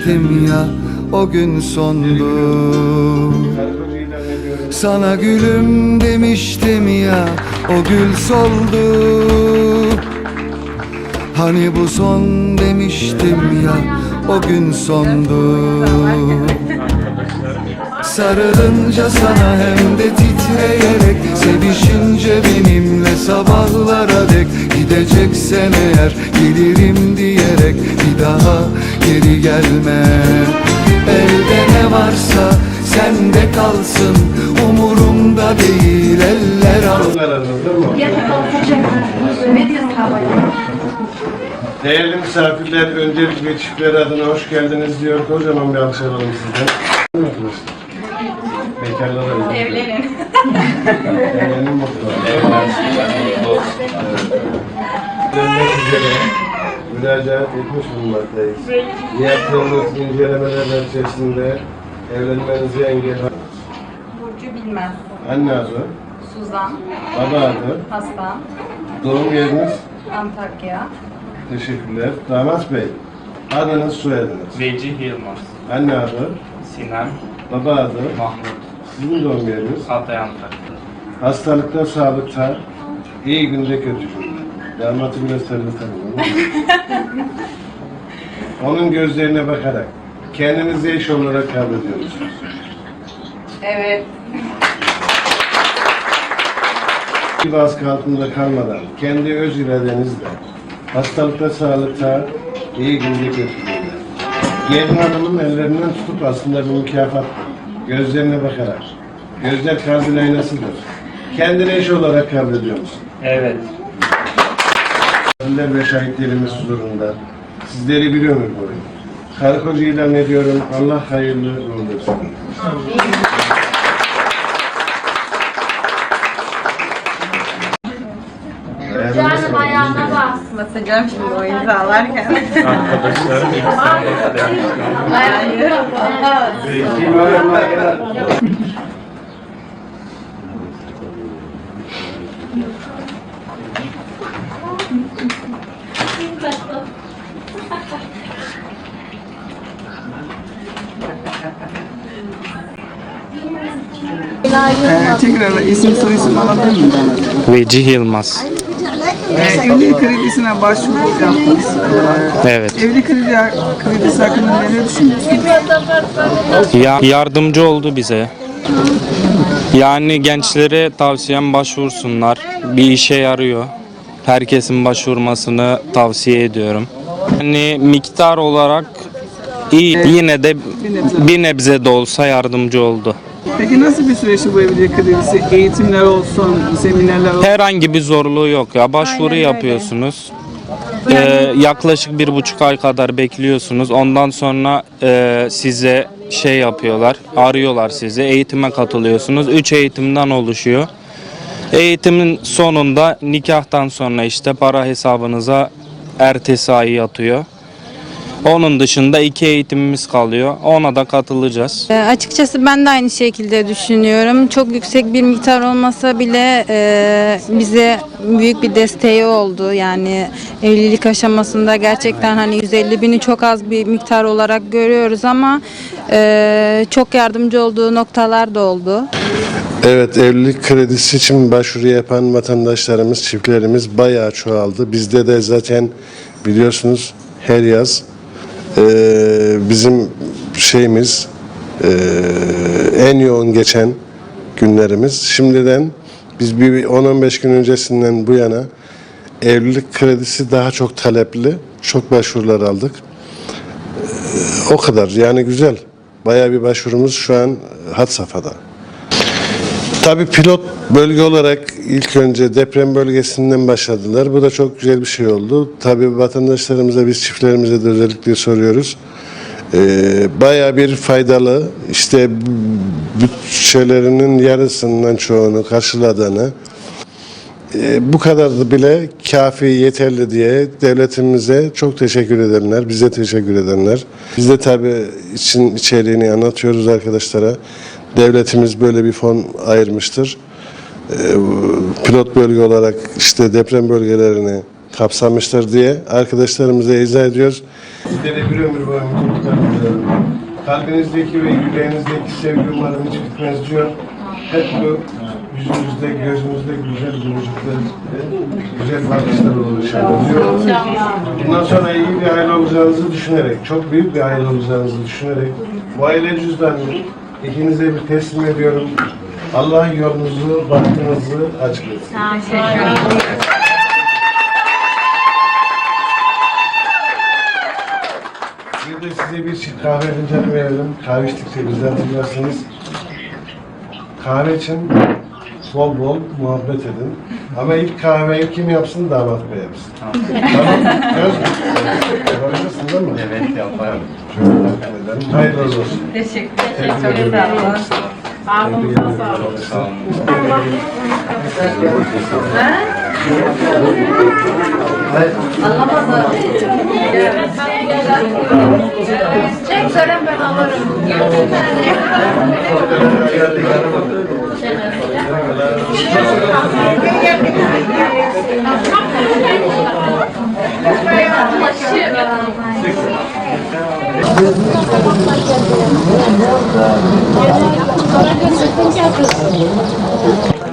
demiştim ya o gün sondu. Sana gülüm demiştim ya o gül soldu. Hani bu son demiştim ya o gün sondu. Sarılınca sana hem de titreyerek Sevişince benimle sabahlara dek Gideceksen eğer gelirim diyerek daha geri gelme Elde ne varsa sende kalsın Umurumda değil eller al Değerli misafirler, öncelikle çiftler adına hoş geldiniz diyor. Kocaman bir alkış alalım sizden. Bekarlara Evlenin. Evlenin mutlu. Dönmek üzere müracaat etmiş bulunmaktayız. Yaptığımız incelemeler içerisinde evlenmenizi engel... Burcu Bilmez, Anne adı, Suzan, baba adı, Hasan, doğum yeriniz, Antakya, teşekkürler. Damat Bey, adınız, soyadınız. Vecih Yılmaz, Anne adı, Sinem, baba adı, Mahmut, sizin doğum yeriniz. Hatay Antakya. Hastalıkta, sağlıkta, iyi günde, kötü günde. Damatı biraz tanıtalım. Onun gözlerine bakarak kendinizi eş olarak kabul ediyorsunuz. evet, Bir baskı altında kalmadan, kendi öz iradenizle, hastalıkta, sağlıkta, iyi günde, günde. Gelin hanımın ellerinden tutup aslında bir mükafat Gözlerine bakarak. Gözler kalbin aynasıdır. Kendini eş olarak kabul ediyor musun? Evet. Bizler ve şahitlerimiz huzurunda sizleri bir ömür boyu. Karı koca ilan ediyorum. Allah hayırlı uğurlu etsin. Canım ayağına bas. basacağım şimdi o imzalarken. Arkadaşlarım İstanbul'da demiştim. Ee, tekrar isim soy isim alabilir miyim? Vecih Yılmaz. Ee, evlilik kredisine başvuru yaptınız. Ee, Evet. evlilik kredi, kredisi hakkında neler düşünüyorsunuz? Ya yardımcı oldu bize. Yani gençlere tavsiyem başvursunlar. Bir işe yarıyor. Herkesin başvurmasını tavsiye ediyorum. Yani miktar olarak iyi. Yine de bir nebze de olsa yardımcı oldu. Peki nasıl bir süreçti bu evlilik kredisi? Eğitimler olsun, seminerler olsun. Herhangi bir zorluğu yok ya. Başvuru yapıyorsunuz. Ee, yaklaşık bir buçuk ay kadar bekliyorsunuz. Ondan sonra e, size şey yapıyorlar. Arıyorlar sizi. Eğitime katılıyorsunuz. Üç eğitimden oluşuyor. Eğitimin sonunda nikahtan sonra işte para hesabınıza ertesi ay yatıyor. Onun dışında iki eğitimimiz kalıyor. Ona da katılacağız. E, açıkçası ben de aynı şekilde düşünüyorum. Çok yüksek bir miktar olmasa bile e, bize büyük bir desteği oldu. Yani evlilik aşamasında gerçekten hani 150 bini çok az bir miktar olarak görüyoruz ama e, çok yardımcı olduğu noktalar da oldu. Evet, evlilik kredisi için başvuru yapan vatandaşlarımız, çiftlerimiz bayağı çoğaldı. Bizde de zaten biliyorsunuz her yaz eee, bizim şeyimiz eee, en yoğun geçen günlerimiz. Şimdiden biz bir 10-15 gün öncesinden bu yana evlilik kredisi daha çok talepli, çok başvurular aldık. Eee, o kadar yani güzel. Bayağı bir başvurumuz şu an had safhada. Tabii pilot bölge olarak ilk önce deprem bölgesinden başladılar. Bu da çok güzel bir şey oldu. Tabii vatandaşlarımıza, biz çiftlerimize de özellikle soruyoruz. Ee, bayağı bir faydalı, işte bütçelerinin yarısından çoğunu karşıladığını, e, bu kadar da bile kafi, yeterli diye devletimize çok teşekkür edenler, bize teşekkür edenler. Biz de tabii için içeriğini anlatıyoruz arkadaşlara. Devletimiz böyle bir fon ayırmıştır. E, pilot bölge olarak işte deprem bölgelerini kapsamıştır diye arkadaşlarımıza izah ediyoruz. Sizlere bir ömür boyu mutluluklar diliyorum. Kalbinizdeki ve yüreğinizdeki sevgi umarım hiç bitmez diyor. Hep bu yüzünüzde, gözünüzde güzel gülücükler, güzel bakışlar olur inşallah diyor. Bundan sonra iyi bir aile olacağınızı düşünerek, çok büyük bir aile olacağınızı düşünerek bu aile cüzdanını ikinize bir teslim ediyorum. Allah yolunuzu, bahtınızı açık etsin. Bir de size bir kahve fincanı verelim. Kahve içtikçe bizden hatırlarsınız. Kahve için bol bol muhabbet edin. Ama ilk kahveyi kim yapsın? Damat bey yapsın. tamam. Mü? Yapabilirsin değil mi? Evet yaparım. Şöyle takdim edelim. Hayırlı olsun. Teşekkür ederim. Çok sağ Tebrik ederim. Sağ olun. Çek söyle ben alırım. Thank you.